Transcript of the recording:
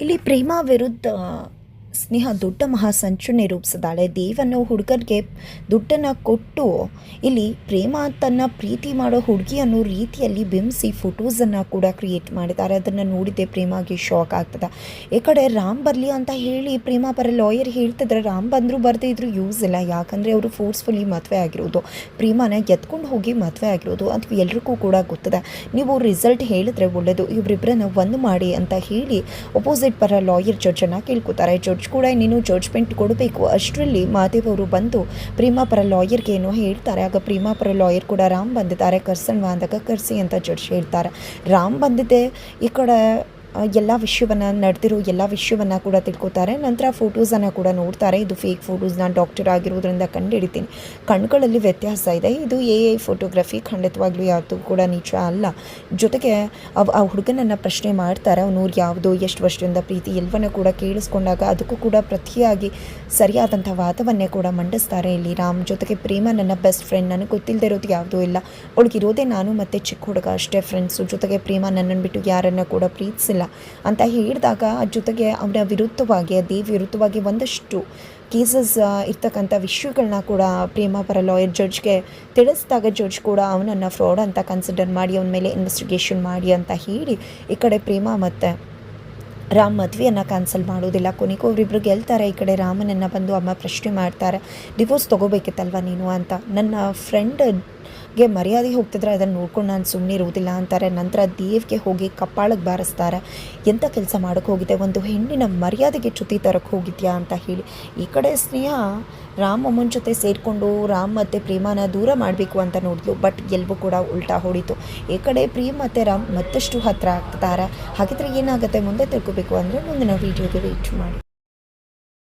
ಇಲ್ಲಿ ಪ್ರೇಮ ವಿರುದ್ಧ ಸ್ನೇಹ ದೊಡ್ಡ ಮಹಾಸಂಚು ರೂಪಿಸಿದಾಳೆ ದೇವನ್ನು ಹುಡುಗನಿಗೆ ದುಡ್ಡನ್ನು ಕೊಟ್ಟು, ಇಲ್ಲಿ ಪ್ರೇಮ ತನ್ನ ಪ್ರೀತಿ ಮಾಡೋ ಹುಡುಗಿಯನ್ನು ರೀತಿಯಲ್ಲಿ ಬಿಂಬಿಸಿ ಫೋಟೋಸನ್ನು ಕೂಡ ಕ್ರಿಯೇಟ್ ಮಾಡಿದ್ದಾರೆ. ಅದನ್ನು ನೋಡಿದ್ದೆ, ಪ್ರೇಮಾಗೆ ಶಾಕ್ ಆಗ್ತದೆ. ಈ ಕಡೆ ರಾಮ್ ಬರಲಿ ಅಂತ ಹೇಳಿ ಪ್ರೇಮ ಪರ ಲಾಯರ್ ಹೇಳ್ತಿದ್ರೆ. ರಾಮ್ ಬಂದರೂ ಬರದೇ ಇದ್ರೂ ಯೂಸ್ ಇಲ್ಲ. ಯಾಕಂದರೆ ಅವರು ಫೋರ್ಸ್ಫುಲಿ ಮದುವೆ ಆಗಿರೋದು. ಪ್ರೇಮನ ಎತ್ಕೊಂಡು ಹೋಗಿ ಮದುವೆ ಆಗಿರೋದು. ಅದು ಎಲ್ರಿಗೂ ಕೂಡ ಗೊತ್ತದೆ. ನೀವು ರಿಸಲ್ಟ್ ಹೇಳಿದ್ರೆ ಒಳ್ಳೆಯದು ಇವರಿಬ್ಬರನ್ನ ಒಂದು ಮಾಡಿ ಅಂತ ಹೇಳಿ ಅಪೋಸಿಟ್ ಪರ ಲಾಯರ್ ಜಡ್ಜನ್ನು ಕೇಳ್ಕೊತಾರೆ. ಜಡ್ಜ್ ಕೂಡ ನೀನು ಜಡ್ಜ್ಮೆಂಟ್ ಕೊಡಬೇಕು. ಅಷ್ಟರಲ್ಲಿ ಮಾದೇವರು ಬಂದು ಪ್ರೀಮಾ ಪರ ಲಾಯರ್ಗೆ ಏನೋ ಹೇಳ್ತಾರೆ. ಆಗ ಪ್ರೀಮಾ ಪರ ಲಾಯರ್ ಕೂಡ ರಾಮ್ ಬಂದಿದ್ದಾರೆ. ಕರ್ಸನ್ವಾ ಅಂದಾಗ ಕರ್ಸಿ ಅಂತ ಜಡ್ಜ್ ಹೇಳ್ತಾರೆ. ರಾಮ್ ಬಂದಿದ್ದೆ ಈ ಕಡೆ ಎಲ್ಲ ವಿಷಯವನ್ನು ನಡೆದಿರೋ ಎಲ್ಲ ವಿಷಯವನ್ನು ಕೂಡ ತಿಳ್ಕೊತಾರೆ. ನಂತರ ಫೋಟೋಸನ್ನು ಕೂಡ ನೋಡ್ತಾರೆ. ಇದು ಫೇಕ್ ಫೋಟೋಸ್ ನಾನು ಡಾಕ್ಟರ್ ಆಗಿರೋದ್ರಿಂದ ಕಂಡುಹಿಡಿತೀನಿ. ಕಣ್ಗಳಲ್ಲಿ ವ್ಯತ್ಯಾಸ ಇದೆ. ಇದು ಎ ಐ ಫೋಟೋಗ್ರಫಿ ಖಂಡಿತವಾಗ್ಲೂ ಯಾವುದು ಕೂಡ ನಿಜ ಅಲ್ಲ. ಜೊತೆಗೆ ಅವ್, ಆ ಹುಡುಗನನ್ನು ಪ್ರಶ್ನೆ ಮಾಡ್ತಾರೆ. ಅವನು ಯಾವುದೋ ಎಷ್ಟು ವರ್ಷದಿಂದ ಪ್ರೀತಿ ಎಲ್ಲವನ್ನು ಕೂಡ ಕೇಳಿಸ್ಕೊಂಡಾಗ ಅದಕ್ಕೂ ಕೂಡ ಪ್ರತಿಯಾಗಿ ಸರಿಯಾದಂಥ ವಾದವನ್ನೇ ಕೂಡ ಮಂಡಿಸ್ತಾರೆ ಇಲ್ಲಿ ರಾಮ್. ಜೊತೆಗೆ ಪ್ರೇಮ ನನ್ನ ಬೆಸ್ಟ್ ಫ್ರೆಂಡ್ ನನಗೆ ಗೊತ್ತಿಲ್ಲದೆ ಇರೋದು ಯಾವುದೂ ಇಲ್ಲ. ಅವಳಿಗಿರೋದೇ ನಾನು ಮತ್ತು ಚಿಕ್ಕ ಹುಡುಗ ಅಷ್ಟೇ ಫ್ರೆಂಡ್ಸು ಜೊತೆಗೆ ಪ್ರೇಮ ನನ್ನನ್ನು ಬಿಟ್ಟು ಯಾರನ್ನು ಕೂಡ ಪ್ರೀತಿಸಿಲ್ಲ. ಅಂತ ಹೇಳಿದಾಗ ಜೊತೆಗೆ ಅವರ ವಿರುದ್ಧವಾಗಿ ಅದೇ ವಿರುದ್ಧವಾಗಿ ಒಂದಷ್ಟು ಕೇಸಸ್ ಇರ್ತಕ್ಕಂಥ ವಿಷಯಗಳನ್ನ ಕೂಡ ಪ್ರೇಮ ಪರ ಲಾಯರ್ ಜಡ್ಜ್ಗೆ ತಿಳಿಸಿದಾಗ ಜಡ್ಜ್ ಕೂಡ ಅವನನ್ನು ಫ್ರಾಡ್ ಅಂತ ಕನ್ಸಿಡರ್ ಮಾಡಿ, ಅವನ ಮೇಲೆ ಇನ್ವೆಸ್ಟಿಗೇಷನ್ ಮಾಡಿ ಅಂತ ಹೇಳಿ ಈ ಕಡೆ ಪ್ರೇಮ ಮತ್ತು ರಾಮ್ ಮದುವೆಯನ್ನು ಕ್ಯಾನ್ಸಲ್ ಮಾಡೋದಿಲ್ಲ. ಕೊನೆಗೂ ಅವರಿಬ್ರು ಗೆಲ್ತಾರೆ. ಈ ಕಡೆ ರಾಮನನ್ನು ಬಂದು ಅಮ್ಮ ಪ್ರಶ್ನೆ ಮಾಡ್ತಾರೆ ಡಿವೋರ್ಸ್ ತೊಗೋಬೇಕಿತ್ತಲ್ವ ನೀನು? ಅಂತ. ನನ್ನ ಫ್ರೆಂಡ್ಗೆ ಮರ್ಯಾದೆ ಹೋಗ್ತಿದ್ರೆ ಅದನ್ನು ನೋಡ್ಕೊಂಡು ನಾನು ಸುಮ್ಮನೆ ಇರುವುದಿಲ್ಲ ಅಂತಾರೆ. ನಂತರ ದೇವ್ಗೆ ಹೋಗಿ ಕಪ್ಪಾಳಕ್ಕೆ ಬಾರಿಸ್ತಾರೆ. ಎಂಥ ಕೆಲಸ ಮಾಡೋಕ್ಕೆ ಹೋಗಿದೆ ಒಂದು ಹೆಣ್ಣಿನ ಮರ್ಯಾದೆಗೆ ಚ್ಯುತಿ ತರಕ್ಕೆ ಹೋಗಿದ್ಯಾ ಅಂತ ಹೇಳಿ. ಈ ಕಡೆ ಸ್ನೇಹ ರಾಮ್ ಅಮ್ಮನ ಜೊತೆ ಸೇರಿಕೊಂಡು ರಾಮ್ ಮತ್ತು ಪ್ರೇಮನ ದೂರ ಮಾಡಬೇಕು ಅಂತ ನೋಡಿದ್ಲು. ಬಟ್ ಎಲ್ಲವೂ ಕೂಡ ಉಲ್ಟಾ ಹೊಡಿತು. ಈ ಕಡೆ ಪ್ರೇಮ್ ಮತ್ತು ರಾಮ್ ಮತ್ತಷ್ಟು ಹತ್ತಿರ ಆಗ್ತಾರೆ. ಹಾಗಿದ್ರೆ ಏನಾಗುತ್ತೆ? ಮುಂದೆ ತಿಳ್ಕೊಬೇಕು ಅಂದರೆ ಮುಂದಿನ ವೀಡಿಯೋಗೆ ವೇಟ್ ಮಾಡಿ.